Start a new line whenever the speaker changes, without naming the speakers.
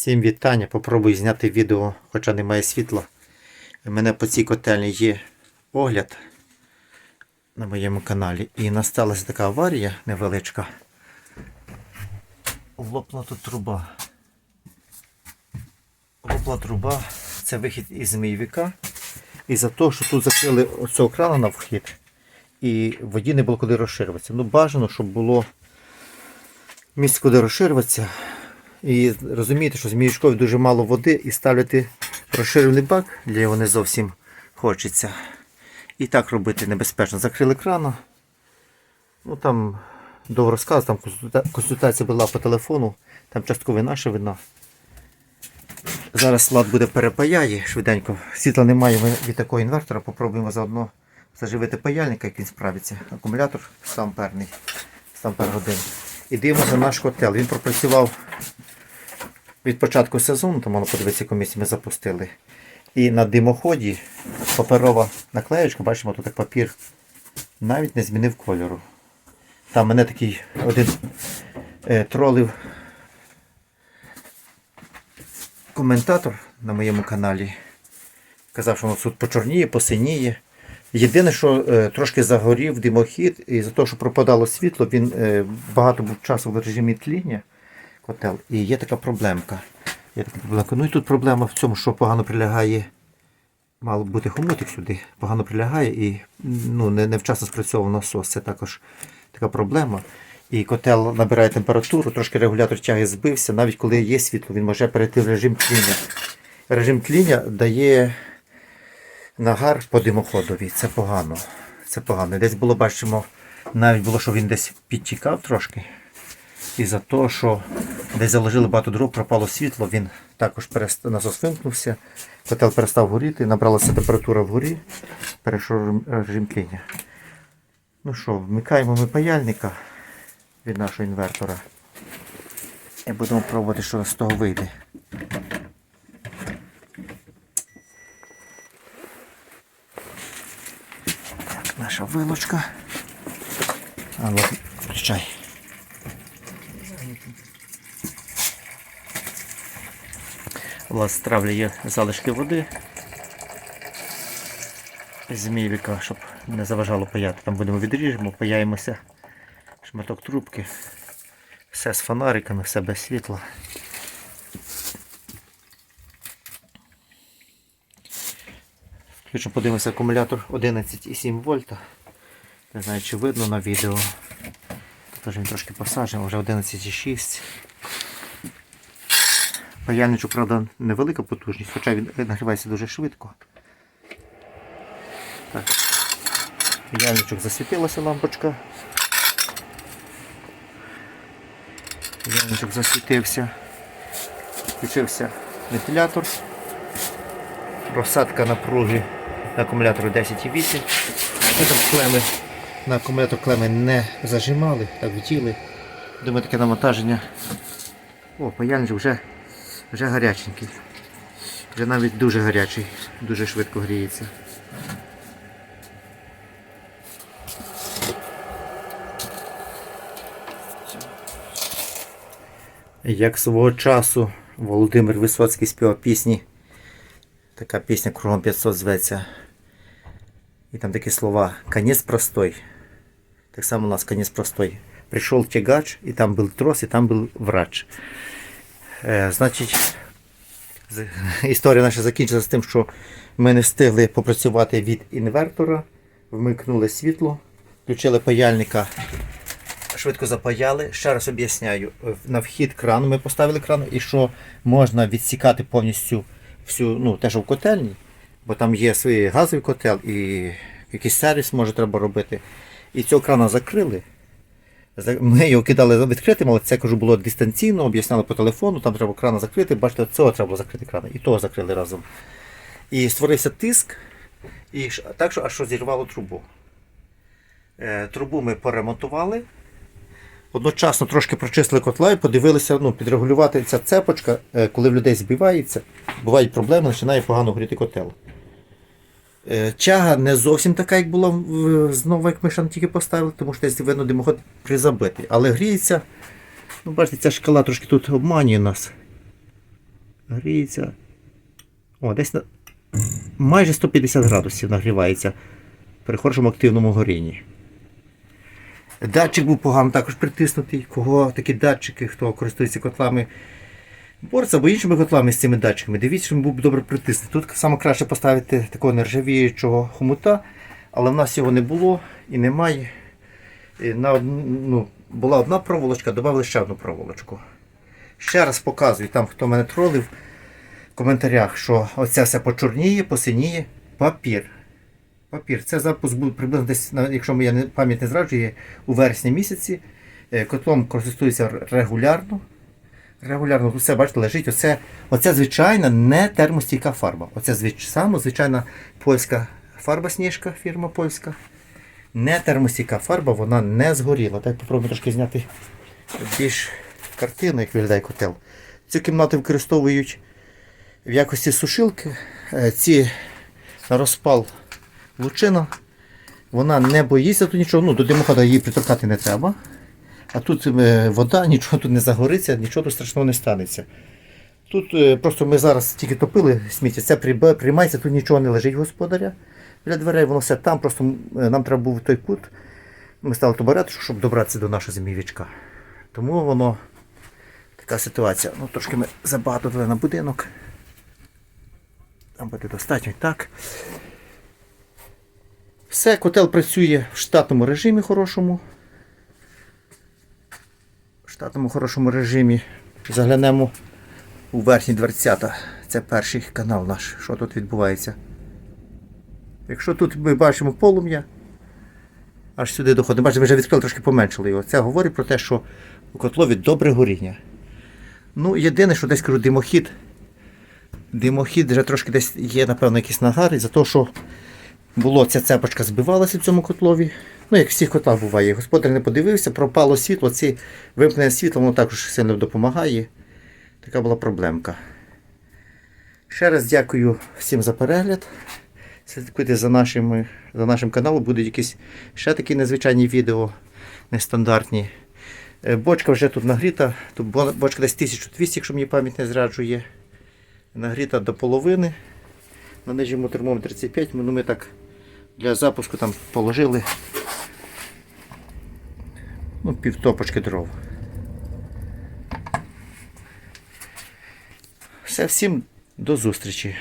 Всім вітання. Попробую зняти відео, хоча немає світла. У мене по цій котельні є огляд на моєму каналі. І насталася така аварія невеличка. Лопла тут труба. Лопла труба. Це вихід із змійвика. І за те, що тут закрили оцього крана на вхід. І воді не було куди розширюватися. Ну бажано, щоб було місце, куди розширюватися. І розумієте, що з мішкові дуже мало води і ставити розширений бак для його не зовсім хочеться. І так робити небезпечно. Закрили крана. Ну там довго розказ, там консультація була по телефону, там частково наша вина. Зараз лад буде перепаяє швиденько. Світла немає ми від такого інвертора. Попробуємо заодно заживити паяльника, як він справиться. Акумулятор 100 амперний, 100 ампер годин. І дивимося наш котел. Він пропрацював від початку сезону, воно подивитися, яку місці ми запустили. І на димоході паперова наклеєчка, бачимо, тут як папір навіть не змінив кольору. Там мене такий один е, тролив коментатор на моєму каналі. Казав, що воно тут почорніє, посиніє. Єдине, що е, трошки загорів димохід, і за те, що пропадало світло, він е, багато був часу в режимі тління котел. І є така проблемка. Є така проблемка. Ну і тут проблема в цьому, що погано прилягає. Мало бути хомутик сюди, погано прилягає і ну, не, невчасно спрацьовував насос. Це також така проблема. І котел набирає температуру, трошки регулятор тяги збився. Навіть коли є світло, він може перейти в режим тління. Режим тління дає нагар по димоходові. Це погано. Це погано. Десь було, бачимо, навіть було, що він десь підтікав трошки. І за те, що десь заложили багато дров, пропало світло, він також перест... насос вимкнувся, котел перестав горіти, набралася температура вгорі, перейшов режим- тління. Ну що, вмикаємо ми паяльника від нашого інвертора. І будемо пробувати, що з того вийде. Так, наша вилочка. А, ну, включай. У вас травлі є залишки води. Змійвика, щоб не заважало паяти. Там будемо відріжемо, паяємося. Шматок трубки. Все з фонариками, все без світла. Включимо, подивимося акумулятор 11,7 вольта. Не знаю, чи видно на відео. Тут він трошки посаджений, вже 11,6. Паяльничок, правда, невелика потужність, хоча він нагрівається дуже швидко. Так. Паяльничок засвітилася лампочка. Паяльничок засвітився. Включився вентилятор. Розсадка напруги на акумулятору 10,8. Ми там клеми на акумулятор клеми не зажимали, так втіли. Думаю, таке навантаження. О, паяльничок вже, вже гаряченький. Вже навіть дуже гарячий, дуже швидко гріється. Як свого часу Володимир Висоцький співав пісні. Така пісня кругом 500 зветься. І там такі слова Конець простой. Так само у нас конець простой. Прийшов тягач, і там був трос, і там був врач. Е, значить, історія наша закінчилася тим, що ми не встигли попрацювати від інвертора, вмикнули світло, включили паяльника, швидко запаяли. Ще раз об'ясняю, на вхід крану ми поставили кран, і що можна відсікати повністю всю, ну, те, в котельні, бо там є свій газовий котел і якийсь сервіс може треба робити. І цього крана закрили. Ми його кидали відкритим, але це кажу, було дистанційно, об'ясняли по телефону, там треба крана закрити. Бачите, цього треба було закрити крана. І того закрили разом. І створився тиск, і так що аж що зірвало трубу. Е, трубу ми поремонтували. Одночасно трошки прочистили котла і подивилися, ну, підрегулювати ця цепочка, е, коли в людей збивається, бувають проблеми, починає погано горіти котел. Е, Тяга не зовсім така, як була знову, як ми тільки поставили, тому що десь видно димоход призабитий. Але гріється. Ну, бачите, ця шкала трошки тут обманює нас. гріється. О, десь на майже 150 градусів нагрівається при хорошому активному горінні. Датчик був погано також притиснутий. Кого такі датчики, хто користується котлами борця або іншими котлами з цими датчиками, дивіться, щоб він був добре притиснутий. Тут саме краще поставити такого нержавіючого хомута, але в нас його не було і немає. І на, ну, була одна проволочка, додали ще одну проволочку. Ще раз показую, там хто мене тролив в коментарях, що оця все почорніє, посиніє. Папір. Папір. Це запуск був приблизно десь, якщо моя пам'ять не зраджує, у вересні місяці. Е, Котлом користуюся р- регулярно. Регулярно все, бачите, лежить. Оце, оце звичайна не термостійка фарба. Оце звич, саме звичайна польська фарба сніжка, фірма польська. Не термостійка фарба, вона не згоріла. Так попробуємо трошки зняти більш картину, як виглядає котел. Цю кімнату використовують в якості сушилки. Е, Ці на розпал лучина. Вона не боїться тут нічого, ну до димохода її приторкати не треба. А тут е, вода, нічого тут не загориться, нічого тут страшного не станеться. Тут е, просто ми зараз тільки топили сміття, це приймається, тут нічого не лежить господаря. Біля дверей воно все там, просто е, нам треба був той кут. Ми стали табурет, щоб добратися до нашого зимівічка. Тому воно така ситуація. Ну, трошки ми забагато дали на будинок. Там буде достатньо і так. Все, котел працює в штатному режимі хорошому. Штатному хорошому режимі. Заглянемо у верхні дверцята. Це перший канал наш. Що тут відбувається? Якщо тут ми бачимо полум'я, аж сюди доходить. Бачите, ми вже відкрили, трошки поменшили його. Це говорить про те, що у котлові добре горіння. Ну, єдине, що десь кажу, димохід. Димохід вже трошки десь є, напевно, якийсь нагар, із-за того, що було ця цепочка збивалася в цьому котлові. Ну, як всіх котлах буває. Господар не подивився, пропало світло, ці вимкнене світло, воно також сильно допомагає. Така була проблемка. Ще раз дякую всім за перегляд. Слідкуйте за, нашими, за нашим каналом, будуть якісь ще такі незвичайні відео, нестандартні. Е, Бочка вже тут нагріта. Тут бочка десь 1200, якщо мені пам'ять не зраджує. Нагріта до половини. На нижньому термометрі 35, ну ми так для запуску там положили ну, півтопочки дров. Все, всім до зустрічі.